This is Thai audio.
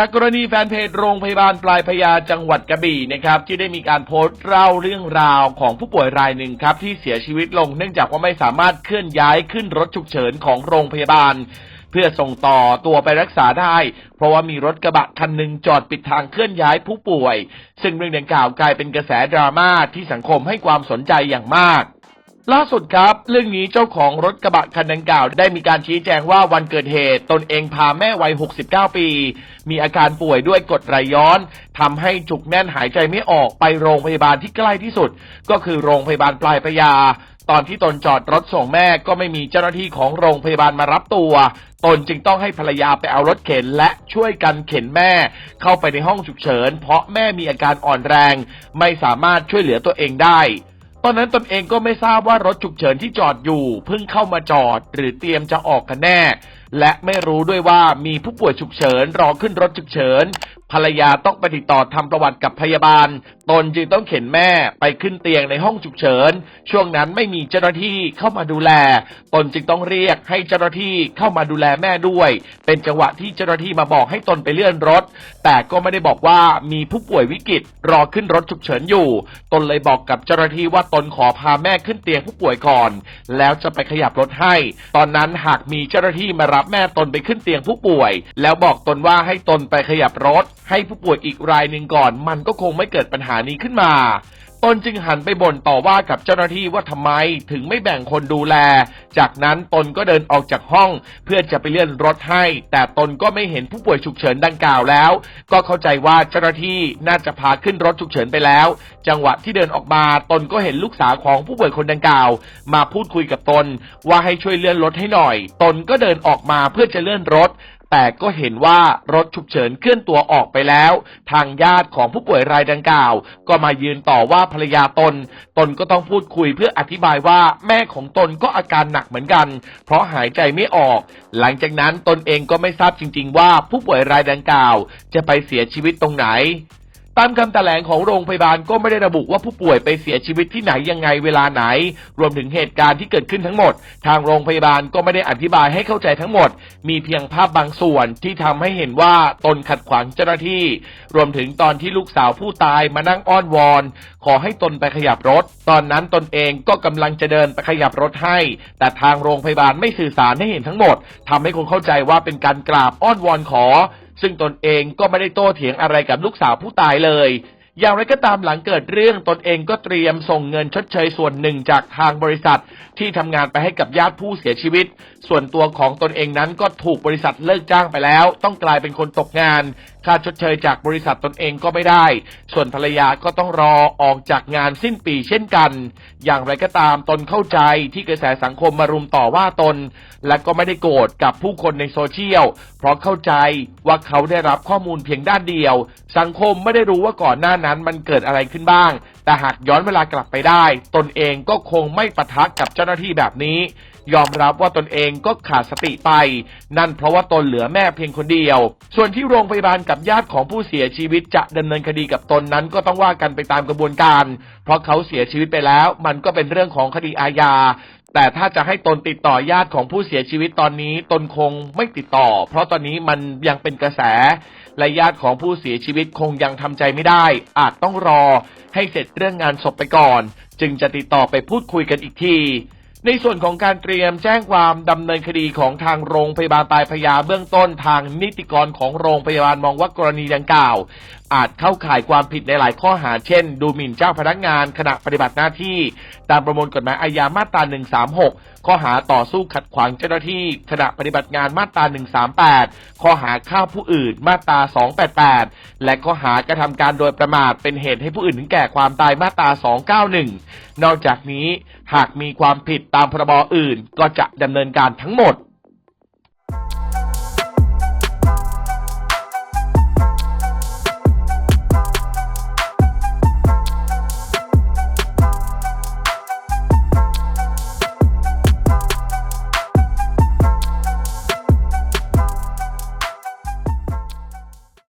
จากกรณีแฟนเพจโรงพยาบาลปลายพญาจังหวัดกระบี่นะครับที่ได้มีการโพสต์เล่าเรื่องราวของผู้ป่วยรายหนึ่งครับที่เสียชีวิตลงเนื่องจากว่าไม่สามารถเคลื่อนย้ายขึ้นรถฉุกเฉินของโรงพยาบาล เพื่อส่งต่อตัวไปรักษาได้ เพราะว่ามีรถกระบะคันหนึ่งจอดปิดทางเคลื่อนย้ายผู้ป่วย ซึ่งเรื่องดังกล่าวกลายเป็นกระแสดราม่าที่สังคมให้ความสนใจอย่างมาก ล่าสุดครับ เรื่องนี้เจ้าของรถกระบะคันดังกล่าว ได้มีการชี้แจงว่าวันเกิดเหตุ ตนเองพาแม่วัย 69 ปี มีอาการป่วยด้วยกรดไหลย้อนทำให้จุกแน่นหายใจไม่ออกไปโรงพยาบาลที่ใกล้ที่สุด ก็คือโรงพยาบาลปลายพระยา ตอนที่ตนจอดรถส่งแม่ก็ไม่มีเจ้าหน้าที่ของโรงพยาบาลมารับตัว ตนจึงต้องให้ภรรยาไปเอารถเข็นและช่วยกันเข็นแม่ เข้าไปในห้องฉุกเฉิน เพราะแม่มีอาการอ่อนแรง ไม่สามารถช่วยเหลือตัวเองได้ ตอนนั้นตนเองก็ไม่ทราบว่ารถฉุกเฉินที่จอดอยู่เพิ่งเข้ามาจอด หรือเตรียมจะออกกันแน่ และไม่รู้ด้วยว่ามีผู้ป่วยฉุกเฉินรอขึ้นรถฉุกเฉิน ภรรยาต้องไปติดต่อทำประวัติกับพยาบาล ตนจึงต้องเข็นแม่ไปขึ้นเตียงในห้องฉุกเฉิน ช่วงนั้นไม่มีเจ้าหน้าที่เข้ามาดูแล ตนจึงต้องเรียกให้เจ้าหน้าที่เข้ามาดูแลแม่ด้วย เป็นจังหวะที่เจ้าหน้าที่มาบอกให้ตนไปเลื่อนรถ แต่ก็ไม่ได้บอกว่ามีผู้ป่วยวิกฤตรอขึ้นรถฉุกเฉินอยู่ ตนเลยบอกกับเจ้าหน้าที่ว่าตนขอพาแม่ขึ้นเตียงผู้ป่วยก่อน แล้วจะไปขยับรถให้ ตอนนั้นหากมีเจ้าหน้าที่มารับแม่ตนไปขึ้นเตียงผู้ป่วย แล้วบอกตนว่าให้ตนไปขยับรถ ให้ผู้ป่วยอีกรายหนึ่งก่อน มันก็คงไม่เกิดปัญหานี้ขึ้นมาตนจึงหันไปบ่นต่อว่ากับเจ้าหน้าที่ว่าทำไมถึงไม่แบ่งคนดูแล จากนั้นตนก็เดินออกจากห้องเพื่อจะไปเลื่อนรถให้ แต่ตนก็ไม่เห็นผู้ป่วยฉุกเฉินดังกล่าวแล้ว ก็เข้าใจว่าเจ้าหน้าที่น่าจะพาขึ้นรถฉุกเฉินไปแล้ว จังหวะที่เดินออกมาตนก็เห็นลูกสาวของผู้ป่วยคนดังกล่าว มาพูดคุยกับตนว่าให้ช่วยเลื่อนรถให้หน่อย ตนก็เดินออกมาเพื่อจะเลื่อนรถ แต่ก็เห็นว่ารถฉุกเฉินเคลื่อนตัวออกไปแล้ว ทางญาติของผู้ป่วยรายดังกล่าว ก็มายืนต่อว่าภรรยาตน ตนก็ต้องพูดคุยเพื่ออธิบายว่าแม่ของตนก็อาการหนักเหมือนกัน เพราะหายใจไม่ออก หลังจากนั้นตนเองก็ไม่ทราบจริง ๆ ว่าผู้ป่วยรายดังกล่าว จะไปเสียชีวิตตรงไหน ตามคำแถลงของโรงพยาบาลก็ไม่ได้ระบุว่าผู้ป่วยไปเสียชีวิตที่ไหนยังไงเวลาไหน รวมถึงเหตุการณ์ที่เกิดขึ้นทั้งหมด ทางโรงพยาบาลก็ไม่ได้อธิบายให้เข้าใจทั้งหมด มีเพียงภาพบางส่วนที่ทำให้เห็นว่าตนขัดขวางเจ้าหน้าที่ รวมถึงตอนที่ลูกสาวผู้ตายมานั่งอ้อนวอน ขอให้ตนไปขยับรถ ตอนนั้นตนเองก็กำลังจะเดินไปขยับรถให้ แต่ทางโรงพยาบาลไม่สื่อสารให้เห็นทั้งหมดทำให้คนเข้าใจว่าเป็นการกราบอ้อนวอนขอ ซึ่งตนเองก็ไม่ได้โต้เถียงอะไรกับลูกสาวผู้ตายเลย อย่างไรก็ตามหลังเกิดเรื่องตนเองก็เตรียมส่งเงินชดเชยส่วนหนึ่งจากทางบริษัท ที่ทำงานไปให้กับญาติผู้เสียชีวิต ส่วนตัวของตนเองนั้นก็ถูกบริษัทเลิกจ้างไปแล้ว ต้องกลายเป็นคนตกงาน ค่าชดเชยจากบริษัทตนเองก็ไม่ได้ ส่วนภรรยาก็ต้องรอออกจากงานสิ้นปีเช่นกัน อย่างไรก็ตามตนเข้าใจที่กระแสสังคมมารุมต่อว่าตน และก็ไม่ได้โกรธกับผู้คนในโซเชียล เพราะเข้าใจว่าเขาได้รับข้อมูลเพียงด้านเดียว สังคมไม่ได้รู้ว่าก่อนหน้านั้นมันเกิดอะไรขึ้นบ้าง แต่หากย้อนเวลากลับไปได้ ตนเองก็คงไม่ปะทะกับเจ้าหน้าที่แบบนี้ ยอมรับว่าตนเองก็ขาดสติไป นั่นเพราะว่าตนเหลือแม่เพียงคนเดียว ส่วนที่โรงพยาบาลกับญาติของผู้เสียชีวิตจะดำเนินคดีกับตนนั้น ก็ต้องว่ากันไปตามกระบวนการ เพราะเขาเสียชีวิตไปแล้ว มันก็เป็นเรื่องของคดีอาญาแต่ถ้าจะให้ตนติดต่อญาติของผู้เสียชีวิตตอนนี้ ตนคงไม่ติดต่อ เพราะตอนนี้มันยังเป็นกระแส และญาติของผู้เสียชีวิตคงยังทำใจไม่ได้ อาจต้องรอให้เสร็จเรื่องงานศพไปก่อน จึงจะติดต่อไปพูดคุยกันอีกที ในส่วนของการเตรียมแจ้งความดำเนินคดีของทางโรงพยาบาลปลายพญาเบื้องต้นทางนิติกรของโรงพยาบาลมองว่ากรณีดังกล่าว อาจเข้าข่ายความผิดในหลายข้อหาเช่น ดูหมิ่นเจ้าพนักงานขณะปฏิบัติหน้าที่ ตามประมวลกฎหมายอาญามาตรา 136ข้อหาต่อสู้ขัดขวางเจ้าหน้าที่ขณะปฏิบัติงานมาตรา 138 ข้อหาฆ่าผู้อื่นมาตรา 288 และข้อหากระทำการโดยประมาทเป็นเหตุให้ผู้อื่นถึงแก่ความตายมาตรา 291 นอกจากนี้หากมีความผิดตามพรบอื่นก็จะดำเนินการทั้งหมด